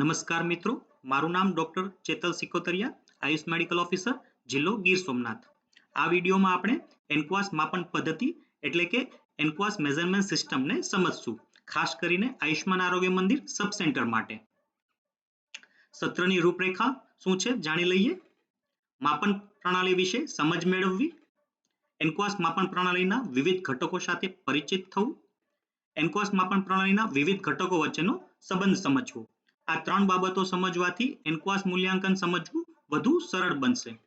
નમસ્કાર મિત્રો, મારું નામ doctor Chetal Sikotariya, Ayush medical officer, જિલ્લો ગીર સોમનાથ. આ વિડીયોમાં આપણે એન્કવાસ માપન પદ્ધતિ એટલે કે એન્કવાસ મેઝરમેન્ટ સિસ્ટમને સમજશું, ખાસ કરીને આયુષ્માન આરોગ્ય મંદિર સબ સેન્ટર માટે. સત્રની રૂપરેખા શું છે જાણી લઈએ. માપન પ્રણાલી વિશે સમજ મેળવવી. એન્કવાસ માપન પ્રણાલીના વિવિધ ઘટકો સાથે પરિચિત થવું. એન્કવાસ માપન પ્રણાલીના વિવિધ ઘટકો વચ્ચેનો સંબંધ સમજવો. આ ત્રણ બાબતો સમજવાથી એન્કવાસ મૂલ્યાંકન સમજવું વધુ સરળ બનશે.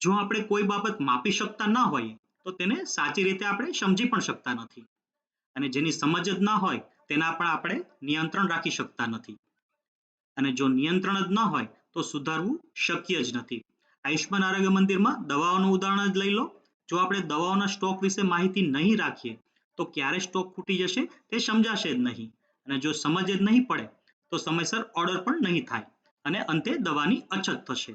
જો આપણે કોઈ બાબત માપી શકતા ન હોઈએ, તો તેને સાચી રીતે આપણે સમજી પણ શકતા નથી. અને જેની સમજ જ ન હોય, તેના પણ આપણે નિયંત્રણ રાખી શકતા નથી. અને જો નિયંત્રણ જ ન હોય, તો સુધારવું શક્ય જ નથી. આયુષ્માન આરોગ્ય મંદિરમાં દવાઓનું ઉદાહરણ જ લઈ લો. જો આપણે દવાઓના સ્ટોક વિશે માહિતી નહીં રાખીએ, તો ક્યારે સ્ટોક ખૂટી જશે તે સમજાશે જ નહીં. અને જો સમજ જ નહીં પડે, તો સમયસર ઓર્ડર પણ નહીં થાય અને અંતે દવાની અછત થશે.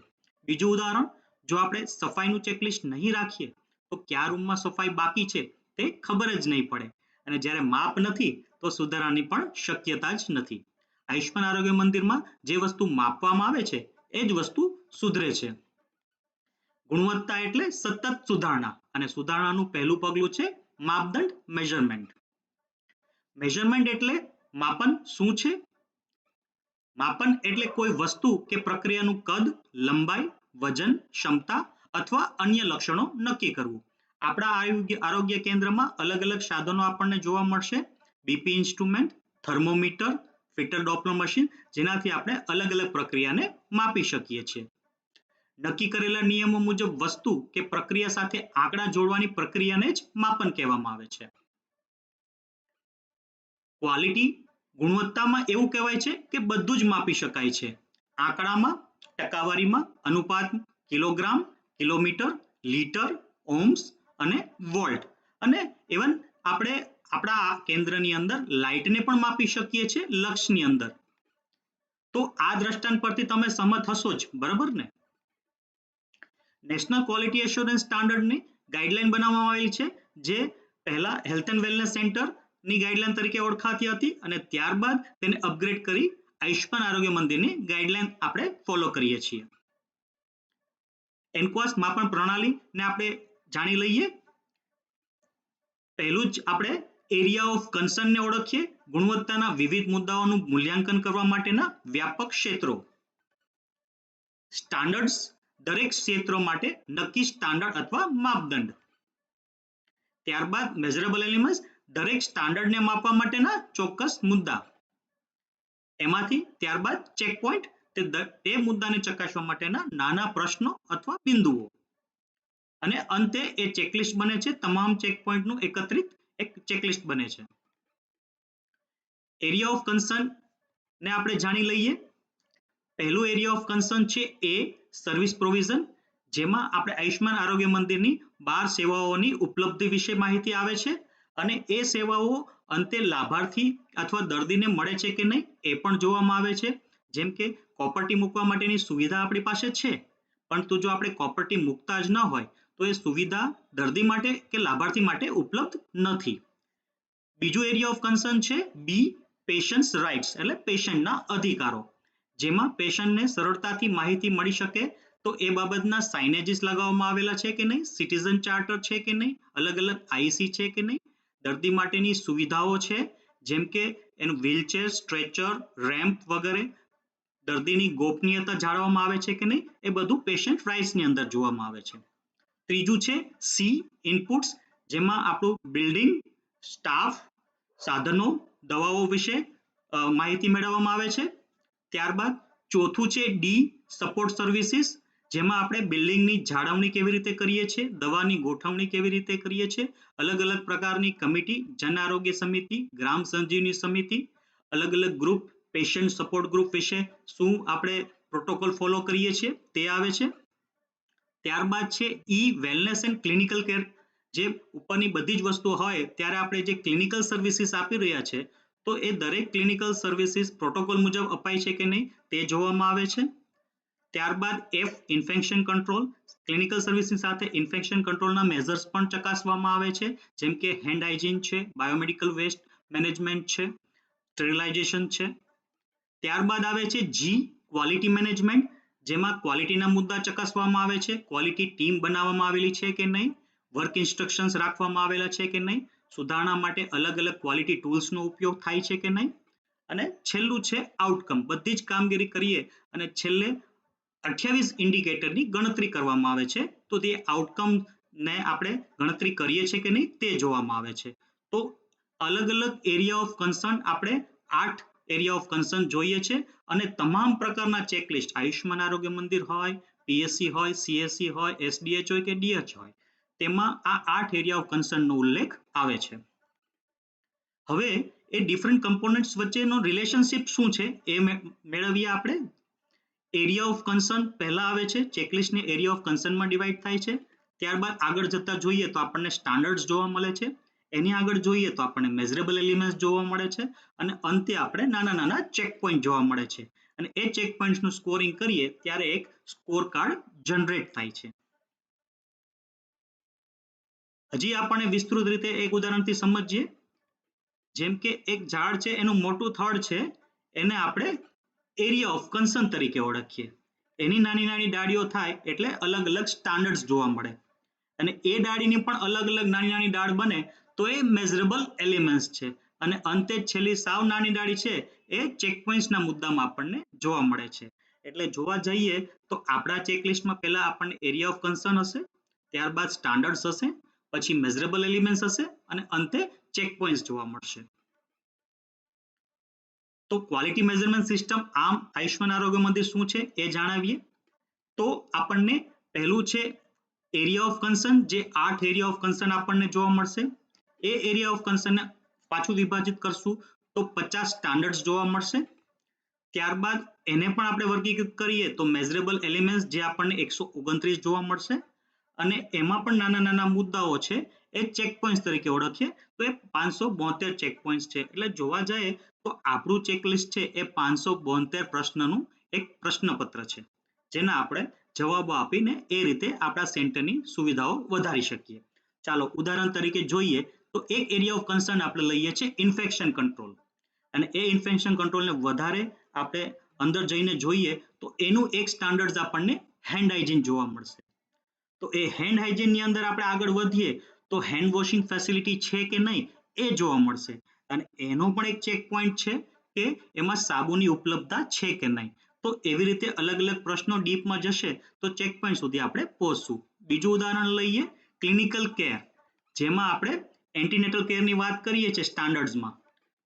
બીજું ઉદાહરણ, જો આપણે સફાઈનું ચેકલિસ્ટ નહીં રાખીએ, તો કયા રૂમમાં સફાઈ બાકી છે તે ખબર જ નહીં પડે અને જ્યારે માપ નથી, તો સુધારાની પણ શક્યતા જ નથી. આયુષ્માન આરોગ્ય મંદિરમાં જે વસ્તુ માપવામાં આવે છે, એ જ વસ્તુ સુધરે છે. ગુણવત્તા એટલે સતત સુધારણા અને સુધારણાનું પહેલું પગલું છે માપદંડ મેઝરમેન્ટ મેઝરમેન્ટ એટલે માપન શું છે? માપન એટલે કોઈ વસ્તુ કે પ્રક્રિયાનું કદ, લંબાઈ, વજન, ક્ષમતા અથવા અન્ય લક્ષણો નક્કી કરવું. આપણા આરોગ્ય કેન્દ્રમાં અલગ અલગ સાધનો આપણને જોવા મળશે. BP instrument, thermometer fetal doppler machine જેનાથી આપણે અલગ અલગ પ્રક્રિયાને માપી શકીએ છીએ. નક્કી કરેલા નિયમો મુજબ વસ્તુ કે પ્રક્રિયા સાથે આંકડા જોડવાની પ્રક્રિયાને જ માપન કહેવામાં આવે છે. ક્વોલિટી ગુણવત્તામાં એવું કહેવાય છે કે બધું જ માપી શકાય છે. આંકડામાં, ટકાવારીમાં, અનુપાત, કિલોગ્રામ, કિલોમીટર, લીટર ઓમ્સ અને વોલ્ટ. અને ઇવન આપણે આપણા કેન્દ્રની અંદર લાઇટને પણ માપી શકીએ છીએ લક્ષની અંદર. તો આ દ્રષ્ટાંત પરથી તમે સમત હશો જ, બરાબર ને? નેશનલ ક્વોલિટી એશ્યોરન્સ સ્ટાન્ડર્ડની ગાઈડલાઈન બનાવવામાં આવેલી છે, જે પહેલા હેલ્થ એન્ડ વેલનેસ સેન્ટર ની ગાઈડલાઈન તરીકે ઓળખાતી હતી અને ત્યારબાદ તેને અપગ્રેડ કરી આયુષ્માન આરોગ્ય મંદિરની ગાઈડલાઈન આપણે ફોલો કરીએ છીએ. એન્કવાસ માપન પ્રણાલીને આપણે જાણી લઈએ. પહેલું જ આપણે એરિયા ઓફ કન્સર્નને ઓળખીએ. ગુણવત્તાના વિવિધ મુદ્દાઓનું મૂલ્યાંકન કરવા માટેના વ્યાપક ક્ષેત્રો. સ્ટાન્ડર્ડ્સ દરેક ક્ષેત્રો માટે નક્કી સ્ટાન્ડર્ડ અથવા માપદંડ. ત્યારબાદ મેઝરેબલ એલિમેન્ટ્સ દરેક સ્ટાન્ડર્ડને માપવા માટેના ચોક્કસ મુદ્દા. એમાંથી ત્યારબાદ ચેક પોઈન્ટ તે મુદ્દાને ચકાસવા માટેના નાના પ્રશ્નો અથવા બિંદુઓ. અને અંતે એ ચેકલિસ્ટ બને છે, તમામ ચેક પોઈન્ટનું એકત્રિત એક ચેકલિસ્ટ બને છે. એરિયા ઓફ કન્સર્ન ને આપણે જાણી લઈએ. પહેલું એરિયા ઓફ કન્સર્ન છે એ સર્વિસ પ્રોવિઝન જેમાં આપણે આયુષ્માન આરોગ્ય મંદિરની બાર સેવાઓની ઉપલબ્ધિ વિશે માહિતી આવે છે. અને એ સેવાઓ અંતે લાભાર્થી અથવા દર્દીને મળે છે કે નહીં એ પણ જોવામાં આવે છે. જેમ કે કોપર્ટી મૂકવા માટેની સુવિધા આપણી પાસે છે પરંતુ જો આપણે કોપર્ટી મૂકતા જ ન હોય, તો એ સુવિધા દર્દી માટે કે લાભાર્થી માટે ઉપલબ્ધ નથી. બીજું એરિયા ઓફ કન્સર્ન છે બી પેશન્ટ્સ રાઇટ્સ એટલે પેશન્ટના અધિકારો. જેમાં પેશન્ટને સરળતાથી માહિતી મળી શકે તો એ બાબતના સાઇનેજીસ લગાવવામાં આવેલા છે કે નહીં સિટીઝન ચાર્ટર છે કે નહીં અલગ અલગ આઈસી છે કે નહીં દર્દી માટેની સુવિધાઓ છે, જેમ કે એનું વ્હીલચેર સ્ટ્રેચર રેમ્પ વગેરે દર્દીની ગોપનીયતા જાળવવામાં આવે છે કે નહીં, એ બધું પેશન્ટ રાઇટ્સની અંદર જોવામાં આવે છે. ત્રીજું છે સી ઇનપુટ્સ જેમાં આપણું બિલ્ડિંગ સ્ટાફ સાધનો, દવાઓ વિશે માહિતી મેળવવામાં આવે છે. ત્યારબાદ ચોથું છે ડી સપોર્ટ સર્વિસીસ જેમાં આપણે બિલ્ડિંગની જાળવણી કેવી રીતે કરીએ છીએ, દવાની ગોઠવણી કેવી રીતે કરીએ છીએ અલગ અલગ પ્રકારની કમિટી, જન આરોગ્ય સમિતિ, ગ્રામ સંજીવની સમિતિ અલગ અલગ ગ્રુપ, પેશન્ટ સપોર્ટ ગ્રુપ વિશે શું આપણે પ્રોટોકોલ ફોલો કરીએ છીએ તે આવે છે. ત્યારબાદ છે E wellness and clinical care. જે ઉપરની બધી જ વસ્તુઓ હોય, ત્યારે આપણે જે ક્લિનિકલ સર્વિસીસ આપી રહ્યા છે, તો એ દરેક ક્લિનિકલ સર્વિસીસ પ્રોટોકોલ મુજબ અપાય છે કે નહીં તે જોવામાં આવે છે. ત્યારબાદ એફ ઇન્ફેક્શન કંટ્રોલ ક્લિનિકલ સર્વિસની સાથે ઇન્ફેક્શન કંટ્રોલના મેઝર્સ પણ ચકાસવામાં આવે છે. જેમ કે હેન્ડ હાઇજીન છે બાયોમેડિકલ વેસ્ટ મેનેજમેન્ટ છે સ્ટેરિલાઇઝેશન છે. ત્યારબાદ આવે છે જી ક્વોલિટી મેનેજમેન્ટ જેમાં ક્વોલિટીના મુદ્દા ચકાસવામાં આવે છે. ક્વોલિટી ટીમ બનાવવામાં આવેલી છે કે નહીં? વર્ક ઇન્સ્ટ્રક્શન્સ રાખવામાં આવેલા છે કે નહીં? સુધારણા માટે અલગ અલગ ક્વોલિટી ટૂલ્સનો ઉપયોગ થાય છે કે નહીં? અને છેલ્લું છે આઉટકમ બધી જ કામગીરી કરીએ અને છેલ્લે અઠ્યાવીસ ઇન્ડિકેટરની ગણતરી કરવામાં આવે છે. તો તે આઉટકમ ને આપણે ગણતરી કરીએ છીએ કે નહીં તે જોવામાં આવે છે. તો અલગ અલગ એરિયા ઓફ કન્સર્ન આપણે આઠ એરિયા ઓફ કન્સર્ન જોઈએ છે અને તમામ પ્રકારના ચેકલિસ્ટ આયુષ્યમાન આરોગ્ય મંદિર હોય પીએસસી હોય સીએસસી હોય એસડીએચ હોય કે ડીએચ હોય, તેમાં આ આઠ એરિયા ઓફ કન્સર્નનો ઉલ્લેખ આવે છે. હવે એ ડિફરન્ટ કમ્પોનન્ટ્સ વચ્ચેનો રિલેશનશિપ શું છે એ મેળવીએ આપણે. એરિયા ઓફ કન્સર્ન પહેલા આવે છે ચેકલિસ્ટને એરિયા ઓફ કન્સર્નમાં ડિવાઈડ થાય છે. ત્યારબાદ આગળ જતા જોઈએ તો આપણને સ્ટાન્ડર્ડ્સ જોવા મળે છે. એની આગળ જોઈએ તો આપણને મેઝરેબલ એલિમેન્ટ્સ જોવા મળે છે અને અંતે આપણે નાના નાના ચેક પોઈન્ટ જોવા મળે છે. અને એ ચેક પોઈન્ટ્સનું સ્કોરિંગ કરીએ ત્યારે એક સ્કોર કાર્ડ જનરેટ થાય છે. હજી આપણને વિસ્તૃત રીતે એક ઉદાહરણથી સમજીએ. જેમ કે એક ઝાડ છે, એનું મોટું થડ છે, એને આપણે એરિયા ઓફ કન્સર્ન તરીકે ઓળખીએ. એની નાની નાની ડાળીઓ થાય એટલે અલગ અલગ સ્ટાન્ડર્ડ્સ જોવા મળે. અને એ ડાળીની પણ અલગ અલગ નાની નાની ડાળ બને તો એ મેઝરેબલ એલિમેન્ટ્સ છે. અને અંતે છેલ્લી સાવ નાની ડાળી છે એ ચેકપોઇન્ટ્સના મુદ્દામાં આપણને જોવા મળે છે. એટલે જોવા જઈએ તો આપણા ચેકલિસ્ટમાં પહેલા આપણને એરિયા ઓફ કન્સર્ન હશે, ત્યારબાદ સ્ટાન્ડર્ડ્સ હશે, પછી મેઝરેબલ એલિમેન્ટ્સ હશે અને અંતે ચેકપોઇન્ટ્સ જોવા મળશે. તો ક્વોલિટી મેઝરમેન્ટ સિસ્ટમ આમ આયુષ્માન આરોગ્ય મંદિર શું છે એ જાણાવીએ. તો આપણને પહેલું છે એરિયા ઓફ કન્સર્ન જે આઠ એરિયા ઓફ કન્સર્ન આપણને જોવા મળશે. એ એરિયા ઓફ કન્સર્નને પાછું વિભાજિત કરશું તો પચાસ સ્ટાન્ડર્ડ્સ જોવા મળશે. ત્યારબાદ એને પણ આપણે વર્ગીકૃત કરીએ તો મેઝરેબલ એલિમેન્ટ્સ જે આપણને એકસો ઓગણત્રીસ જોવા મળશે. અને એમાં પણ નાના નાના મુદ્દાઓ છે. એ ચેક પોઈન્ટ તરીકે ઓળખીએ, તો એ પાંચસો બોતેર ચેક પોઈન્ટ છે. એટલે જોવા જઈએ તો આપણું ચેકલિસ્ટ છે એ પાંચસો બોતેર પ્રશ્નનું એક પ્રશ્નપત્ર છે. જેના આપણે જવાબો આપીને એ રીતે આપણા સેન્ટરની સુવિધાઓ વધારી શકીએ. ચાલો, ઉદાહરણ તરીકે જોઈએ તો એક એરિયા ઓફ કન્સર્ન આપણે લઈએ છીએ ઇન્ફેક્શન કંટ્રોલ અને એ ઇન્ફેક્શન કંટ્રોલને વધારે આપણે અંદર જઈને જોઈએ તો એનું એક સ્ટાન્ડર્ડ આપણને હેન્ડ હાઇજીન જોવા મળશે. તો એ હેન્ડ હાઇજીનની અંદર આપણે આગળ વધીએ તો હેન્ડ વોશિંગ ફેસિલિટી છે કે નહીં એ જોવા મળશે. અને એનો પણ એક ચેક પોઈન્ટ છે કે એમાં સાબુની ઉપલબ્ધતા છે કે નહીં. તો એવી રીતે અલગ અલગ પ્રશ્નો ડીપમાં જશે તો ચેક પોઈન્ટ સુધી આપણે પહોંચશું. બીજું ઉદાહરણ લઈએ ક્લિનિકલ કેર જેમાં આપણે એન્ટીનેટલ કેરની વાત કરીએ છીએ સ્ટાન્ડર્ડ્સમાં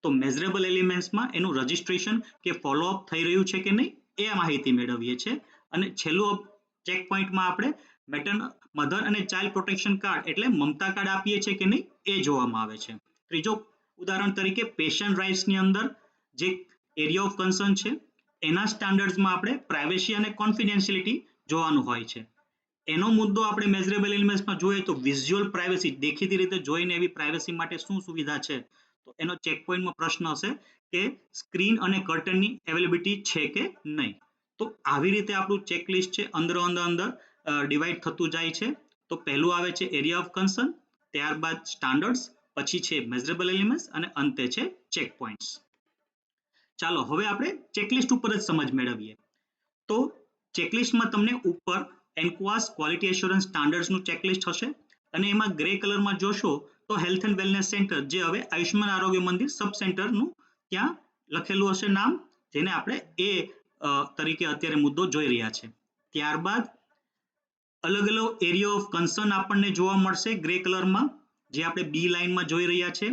તો મેઝરેબલ એલિમેન્ટ્સમાં એનું રજિસ્ટ્રેશન કે ફોલોઅપ થઈ રહ્યું છે કે નહીં એ માહિતી મેળવીએ છીએ. અને છેલ્લું ચેક પોઈન્ટમાં આપણે મેટર્ન મધર અને ચાઇલ્ડ પ્રોટેક્શન કાર્ડ એટલે મમતા કાર્ડ આપીએ છીએ કે નહીં, એ જોવામાં આવે છે. ત્રીજો ઉદાહરણ તરીકે પેશન્ટ રાઇટ્સની અંદર જે એરિયા ઓફ કન્સર્ન છે, એના સ્ટાન્ડર્ડ્સમાં આપણે પ્રાઇવેસી અને કોન્ફિડેન્શિયલિટી જોવાનું હોય છે. એનો મુદ્દો આપણે મેઝરેબલ એલિમેન્ટ્સમાં જોઈએ તો વિઝ્યુઅલ પ્રાઇવેસી દેખીતી રીતે જોઈને એવી પ્રાઇવેસી માટે શું સુવિધા છે? તો એનો ચેક પોઈન્ટમાં પ્રશ્ન હશે કે સ્ક્રીન અને કર્ટનની અવેલેબિલિટી છે કે નહીં? તો આવી રીતે આપણું ચેકલિસ્ટ છે, અંદર અંદર અંદર ડિવાઈડ થતું જાય છે. તો પહેલું આવે છે એરિયા ઓફ કન્સર્ન ત્યારબાદ સ્ટાન્ડર્ડ્સ પછી છે મેઝરેબલ એલિમેન્ટ્સ અને અંતે છે ચેક પોઈન્ટ્સ ચાલો, હવે આપણે ચેકલિસ્ટ ઉપર જ સમજ મેળવીએ. તો ચેકલિસ્ટમાં તમને ઉપર એન્કવાસ ક્વોલિટી એશ્યોરન્સ સ્ટાન્ડર્ડ્સનું ચેકલિસ્ટ હશે અને એમાં ગ્રે કલરમાં જોશો તો હેલ્થ એન્ડ વેલનેસ સેન્ટર જે હવે આયુષ્યમાન આરોગ્ય મંદિર સબ સેન્ટરનું ત્યાં લખેલું હશે નામ, જેને આપણે એ તરીકે અત્યારે મુદ્દો જોઈ રહ્યા છે. ત્યારબાદ અલગ અલગ એરિયા ઓફ કન્સર્ન આપણને જોવા મળશે ગ્રે કલરમાં જે આપણે બી લાઇનમાં જોઈ રહ્યા છે.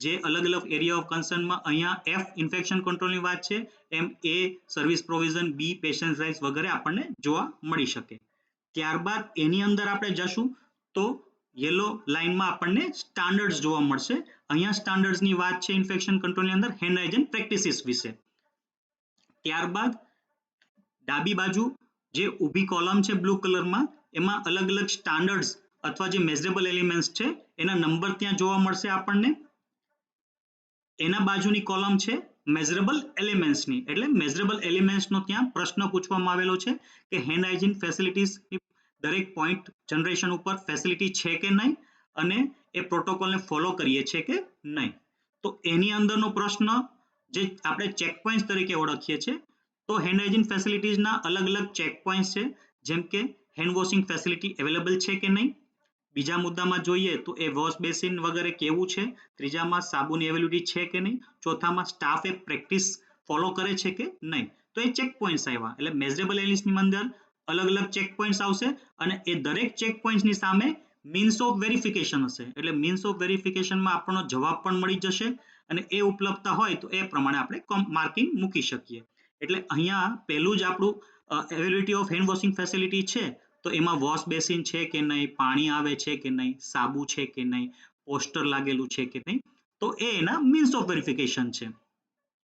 જે અલગ અલગ એરિયા ઓફ કન્સર્નમાં અહીંયા એફ ઇન્ફેક્શન કંટ્રોલની વાત છે. એમ A service provision B patient rights વગેરે આપણને જોવા મળી શકે. ત્યારબાદ એની અંદર આપણે જશું તો યલો લાઇનમાં આપણને સ્ટાન્ડર્ડ્સ જોવા મળશે. અહીંયા સ્ટાન્ડર્ડ્સની વાત છે ઇન્ફેક્શન કંટ્રોલની અંદર હેન્ડ હાઇજન પ્રેક્ટિસિસ વિશે. ત્યારબાદ ડાબી બાજુ જે ઊભી કોલમ છે બ્લુ કલરમાં એમાં અલગ અલગ સ્ટાન્ડર્ડ્સ અથવા જે મેઝરેબલ એલિમેન્ટ્સ છે, એના નંબર ત્યાં જોવા મળશે આપણને. એના બાજુની કોલમ છે મેઝરેબલ એલિમેન્ટ્સની એટલે મેઝરેબલ એલિમેન્ટ્સનો ત્યાં પ્રશ્ન પૂછવામાં આવેલો છે કે હેન્ડ હાઇજીન ફેસિલિટીઝ દરેક પોઈન્ટ જનરેશન ઉપર ફેસિલિટી છે કે નહીં? અને એ પ્રોટોકોલને ફોલો કરીએ છીએ કે નહીં? તો એની અંદરનો પ્રશ્ન જે આપણે ચેક પોઈન્ટ તરીકે ઓળખીએ છીએ, તો હેન્ડ હાઇજીન ફેસિલિટીઝના અલગ અલગ ચેક છે. જેમ કે હેન્ડ વોશિંગ ફેસિલિટી અવેલેબલ છે કે નહીં? બીજા મુદ્દામાં જોઈએ તો એ વોશ બેસિન વગેરે કેવું છે? ત્રીજામાં સાબુની અવેલેબિલિટી છે કે નહીં? ચોથામાં સ્ટાફ એ પ્રેક્ટિસ ફોલો કરે છે કે નહીં? તો એ ચેક પોઈન્ટ્સ આવ્યા. એટલે મેઝરેબલ એલિસની અંદર અલગ અલગ ચેક પોઈન્ટ્સ આવશે અને એ દરેક ચેક પોઈન્ટ્સની સામે મીન્સ ઓફ વેરિફિકેશન હશે. એટલે મીન્સ ઓફ વેરિફિકેશનમાં આપણો જવાબ પણ મળી જશે અને એ ઉપલબ્ધતા હોય તો એ પ્રમાણે આપણે માર્કિંગ મૂકી શકીએ. એટલે અહીંયા પહેલું જ આપણું availability of hand washing facility છે, તો એમાં વોશ બેસિન છે કે નહીં, પાણી આવે છે કે નહીં, સાબુ છે કે નહીં પોસ્ટર લાગેલું છે કે નહીં, તો એ એના મીન્સ ઓફ વેરિફિકેશન છે.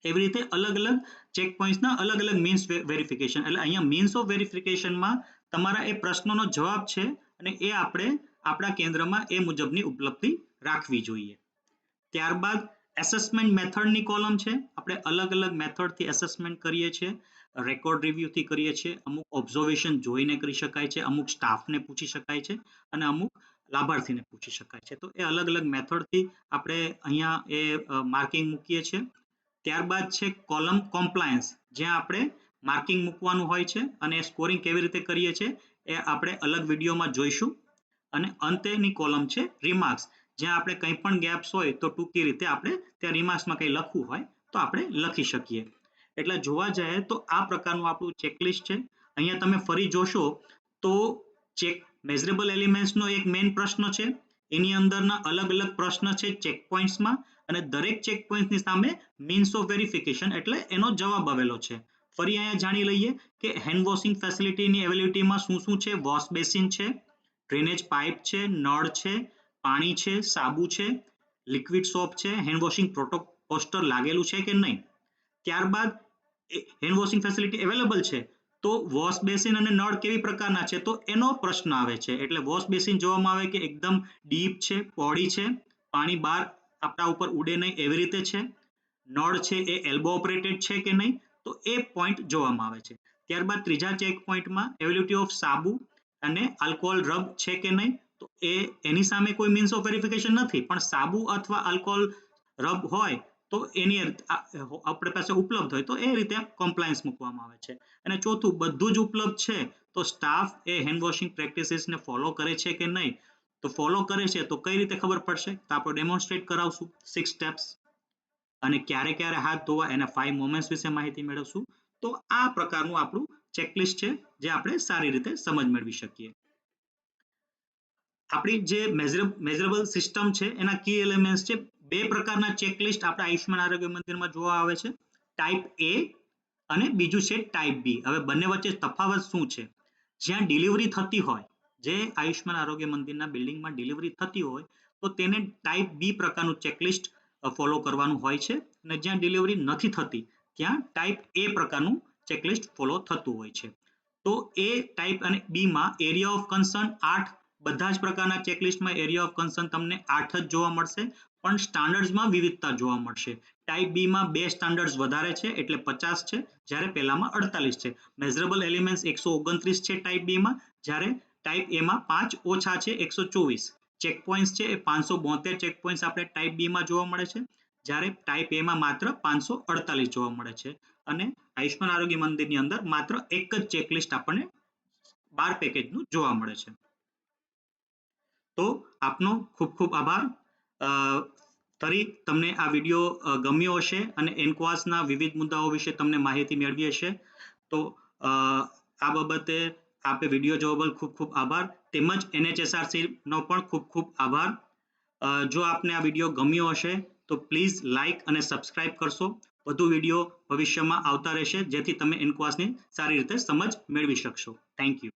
એવી રીતે અલગ અલગ ચેક પોઈન્ટ્સના અલગ અલગ મીન્સ વેરિફિકેશન એટલે અહીંયા મીન્સ ઓફ વેરિફિકેશનમાં તમારા એ પ્રશ્નોનો જવાબ છે અને એ આપણે આપણા કેન્દ્રમાં એ મુજબની ઉપલબ્ધિ રાખવી જોઈએ. ત્યારબાદ એસેસમેન્ટ મેથડની કોલમ છે, આપણે અલગ અલગ મેથડથી એસેસમેન્ટ કરીએ છીએ. રેકોર્ડ રિવ્યુથી કરીએ છીએ. અમુક ઓબ્ઝર્વેશન જોઈને કરી શકાય છે, અમુક સ્ટાફને પૂછી શકાય છે અને અમુક લાભાર્થીને પૂછી શકાય છે. તો એ અલગ અલગ મેથડથી આપણે અહીંયા એ માર્કિંગ મૂકીએ છીએ. ત્યારબાદ છે કોલમ કોમ્પ્લાયન્સ જ્યાં આપણે માર્કિંગ મૂકવાનું હોય છે અને સ્કોરિંગ કેવી રીતે કરીએ છીએ એ આપણે અલગ વિડીયોમાં જોઈશું. અને અંતેની કોલમ છે રિમાર્ક્સ જ્યાં આપણે કંઈ પણ ગેપ્સ હોય તો ટૂંકી રીતે આપણે ત્યાં રિમાર્ક્સમાં કંઈ લખવું હોય તો આપણે લખી શકીએ. એટલે જોવા જઈએ તો આ પ્રકારનું આપણું ચેકલિસ્ટ છે. અહીંયા તમે ફરી જોશો તો ચેક મેઝરેબલ એલિમેન્ટ્સનો એક મેઇન પ્રશ્ન છે. એની અંદરના અલગ અલગ પ્રશ્ન છે ચેક પોઈન્ટ્સમાં અને દરેક ચેક પોઈન્ટની સામે મીન્સ ઓફ વેરિફિકેશન એટલે એનો જવાબ આવેલો છે. ફરી અહીંયા જાણી લઈએ કે હેન્ડ વોશિંગ ફેસિલિટીની અવેલેબિલિટીમાં શું શું છે? વોશ બેસિન છે ડ્રેનેજ પાઇપ છે, નળ છે, પાણી છે, સાબુ છે લિક્વિડ સોપ છે હેન્ડ વોશિંગ પ્રોટો પોસ્ટર લાગેલું છે કે નહીં? ત્યારબાદ હેન્ડ વોશિંગ ફેસિલિટી અવેલેબલ છે, તો વોશ બેસિન અને નળ કેવી પ્રકારના છે? તો એનો પ્રશ્ન આવે છે. એટલે વોશ બેસિન જોવામાં આવે કે એકદમ ડીપ છે પોડી છે, પાણી બહાર આપણા ઉપર ઉડે નહીં એવી રીતે છે. નળ છે એ એલ્બો ઓપરેટેડ છે કે નહીં? તો એ પોઈન્ટ જોવામાં આવે છે. ત્યારબાદ ત્રીજા ચેક પોઈન્ટમાં એવેલ્યુટી ઓફ સાબુ અને આલ્કોહોલ રબ છે કે નહીં? તો એ એની સામે કોઈ મીન્સ ઓફ વેરિફિકેશન નથી. પણ સાબુ અથવા આલ્કોહોલ રબ હોય તો એની આપણે પાસે ઉપલબ્ધ હોય તો એ રીતે કોમ્પ્લાયન્સ મૂકવામાં આવે છે. અને ચોથું, બધું જ ઉપલબ્ધ છે તો સ્ટાફ એ હેન્ડ વોશિંગ પ્રેક્ટિસીસને ફોલો કરે છે કે નહીં? તો ફોલો કરે છે તો કઈ રીતે ખબર પડશે? તો આપણે ડેમોન્સ્ટ્રેટ કરાવશું સિક્સ સ્ટેપ્સ અને ક્યારે ક્યારે હાથ ધોવા એના ફાઈવ મોમેન્ટ્સ વિશે માહિતી મેળવશું. તો આ પ્રકારનું આપણું ચેકલિસ્ટ છે જે આપણે સારી રીતે સમજ મેળવી શકીએ. આપણી જે મેઝરેબલ સિસ્ટમ છે એના કી એલિમેન્ટ્સ છે બે પ્રકારના ચેકલિસ્ટ આપણે આયુષ્યમાન આરોગ્ય મંદિરમાં જોવા આવે છે. ટાઈપ એ અને બીજું છે ટાઈપ બી હવે બંને વચ્ચે તફાવત શું છે? જ્યાં ડિલિવરી થતી હોય, જે આયુષ્યમાન આરોગ્ય મંદિરના બિલ્ડિંગમાં ડિલિવરી થતી હોય, તો તેને ટાઈપ બી પ્રકારનું ચેકલિસ્ટ ફોલો કરવાનું હોય છે. અને જ્યાં ડિલિવરી નથી થતી, ત્યાં ટાઈપ એ પ્રકારનું ચેકલિસ્ટ ફોલો થતું હોય છે. તો એ ટાઈપ અને બીમાં એરિયા ઓફ કન્સર્ન આઠ, બધા જ પ્રકારના ચેકલિસ્ટમાં એરિયા ઓફ કન્સર્ન તમને આઠ જ જોવા મળશે. પણ સ્ટાન્ડર્ડ્સમાં વિવિધતા જોવા મળશે. ટાઈપ બીમાં બે સ્ટાન્ડર્ડ્સ વધારે છે, એટલે પચાસ છે, જ્યારે પહેલામાં અડતાલીસ છે. મેઝરેબલ એલિમેન્ટ્સ એકસો ઓગણત્રીસ છે ટાઈપ બીમાં જ્યારે ટાઈપ એમાં પાંચ ઓછા છે એકસો ચોવીસ. ચેક પોઈન્ટ્સ છે એ પાંચસો બોતેર ચેક પોઈન્ટ્સ આપણે ટાઈપ બીમાં જોવા મળે છે, જ્યારે ટાઈપ એમાં માત્ર પાંચસો અડતાલીસ જોવા મળે છે. અને આયુષ્માન આરોગ્ય મંદિરની અંદર માત્ર એક જ ચેકલિસ્ટ આપણને બાર પેકેજનું જોવા મળે છે. તો આપનો ખૂબ ખૂબ આભાર. ફરી તમને આ વીડિયો ગમ્યો હશે અને એન્કવાસના વિવિધ મુદ્દાઓ વિશે તમને માહિતી મેળવી હશે. તો આ બાબતે આપે વીડિયો જોવા બદલ ખૂબ ખૂબ આભાર. તેમજ એનએચએસઆરસી નો પણ ખૂબ ખૂબ આભાર. જો આપને આ વીડિયો ગમ્યો હશે, તો પ્લીઝ લાઇક અને સબસ્ક્રાઇબ કરશો. વધુ વીડિયો ભવિષ્યમાં આવતા રહેશે, જેથી તમે એન્કવાસની સારી રીતે સમજ મેળવી શકશો. Thank you.